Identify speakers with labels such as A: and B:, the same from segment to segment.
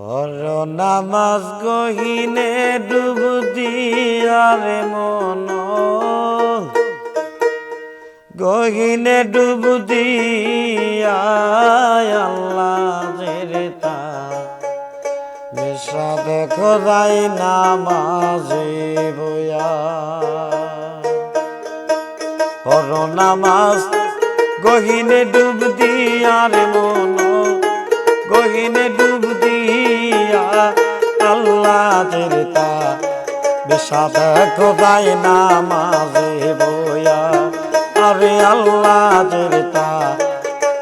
A: পর নামাজ গহিনে ডুব দিয়ারে মন। গহিনে ডুব আল্লাহ জেরে তা। দেখো যাই নামাজে পর নামাজ গহিনে ডুব দিয়ার মন। গহিনে ডুব আল্লাহ দেবতা বেশাদ খোদাই নামাজে বয়া আরে আল্লাহ দেবতা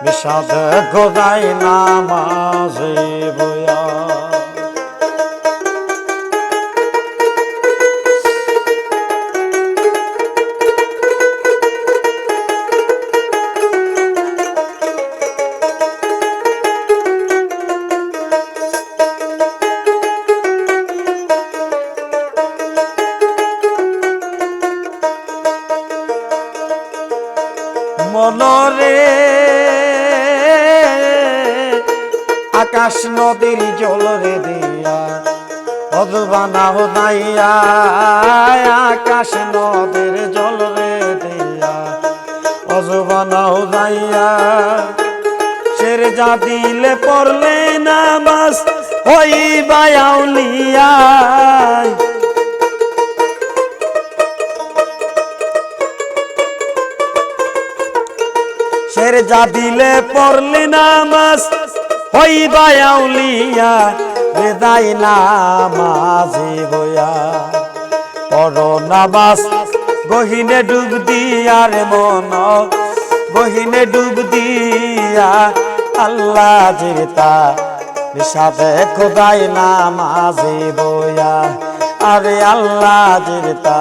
A: বিষাদ খোদায় নামাজে বয়া আকাশ নদীর জলরে দিয়া অদবানা হোদাইয়া আকাশ নদীর জলরে দিয়া অজবানা হোদাইয়া সের যা দিলে পড়লে না বাস হই বায়াউলিয়া শের যা দিলে পড়লি নামাজ, হইবা আউলিয়া বেদাই নামাজি বয়া পড় নামাজ, গহিনে ডুব দিয়ার মন, গহিনে ডুব দিয়া আল্লাহ জিরতা। বিষাদে খোদাই নামাজি বয়া আরে আল্লাহ জিরতা।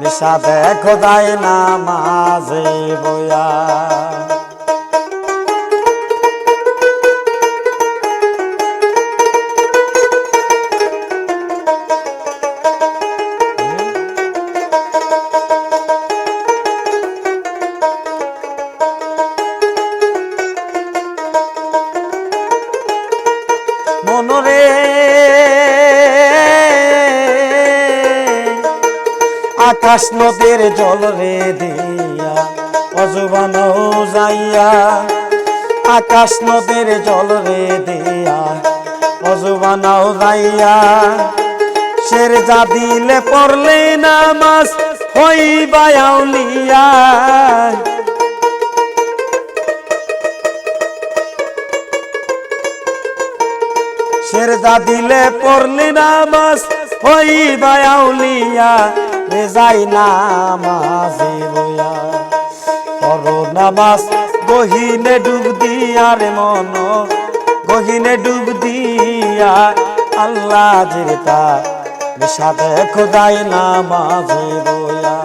A: বিষাদে খোদাই নামাজি বয়া আকাশ নদীর জল রে দিয়া, অজবানো যাইয়া। আকাশ নদীর জল রে দিয়া অজবানাও যাইয়া। শের যা দিলে পড়লে নামাজ হইবা আউলিয়া। শের যা দিলে পড়লি নামাজ হই বায়াউলিয়া রেজাই নামাজি বয়া করো নামাজ গহিনে ডুব দিয়ার মন, গহিনে ডুব দিয়া আল্লাহ জিরতা বিষাদে খোদাই নামাজি বয়া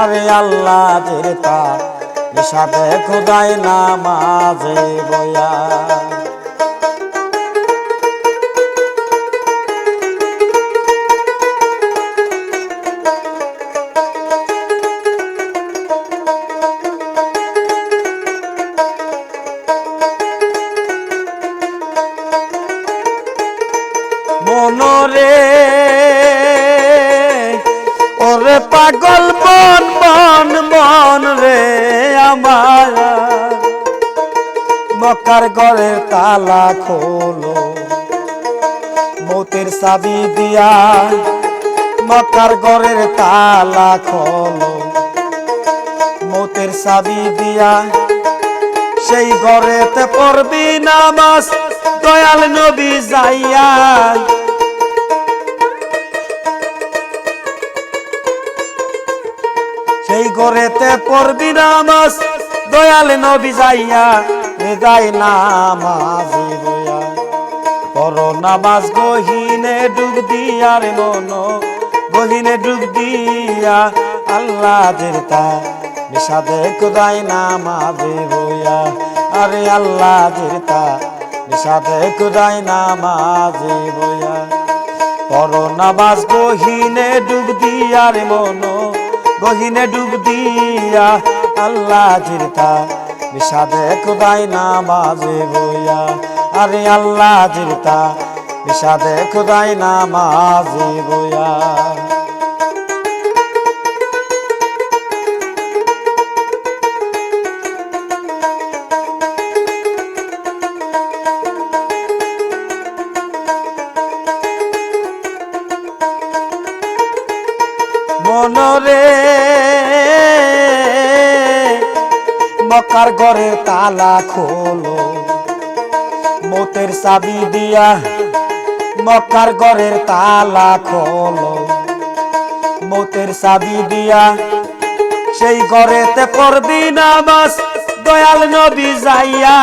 A: আরে আল্লাহ জিরতা বিষাদে খোদাই বয়া মনরে মন মন মন রে আমার। মক্কার ঘরের তালা খোলো, মতের চাবি দিয়া। মক্কার ঘরের তালা খোলো, মতের চাবি দিয়া। সেই ঘরেতে পড়বি নামাজ, দয়াল নবী যাইয়া। নামাজ, দয়াল নবী যাইয়া হৃদয় নামাজ পর নামাজ গহিনে ডুব দিয়ার মন, গহিনে ডুব দিয়া আল্লাহ দেরতা বিষাদে কুদাই নামাজে বইয়া আরে আল্লাহ দেরতা বিষাদে কুদাই নামাজে বইয়া পর নামাজ গহিনে ডুব দিয়ার মন, গহিনে ডুব দিয়া আল্লাহ জিরতা বিষাদে খুদাই নামাজে বইয়া। আরে আল্লাহ জিরতা বিষাদে খুদাই নামাজি বয়া মনরে মকার ঘরের তালা খোলো। মতের চাবি দিয়া মক্কার ঘরের তালা খোলো। মতের চাবি দিয়া সেই ঘরেতে পড়বি নামাজ, দয়াল নবী যাইয়া।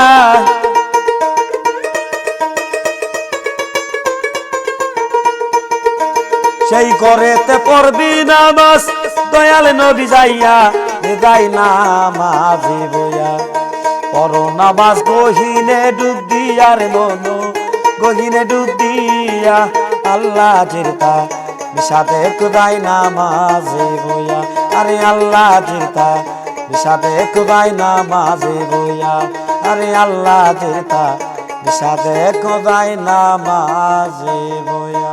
A: সেই ঘরেতে পড়বি নামাজ, দয়াল নবী যাইয়া। যাই নামাজি বইয়া পর নামাজ গহিনে ডুব দিয়া রে মন, গহিনে ডুব দিয়া আল্লাহ জিরতা বিষাদে কুদাই নামাজে বইয়া আরে আল্লাহ জিরতা বিষাদে কুদাই নামাজে বইয়া আরে আল্লাহ জিরতা বিষাদে কুদাই নামাজে বইয়া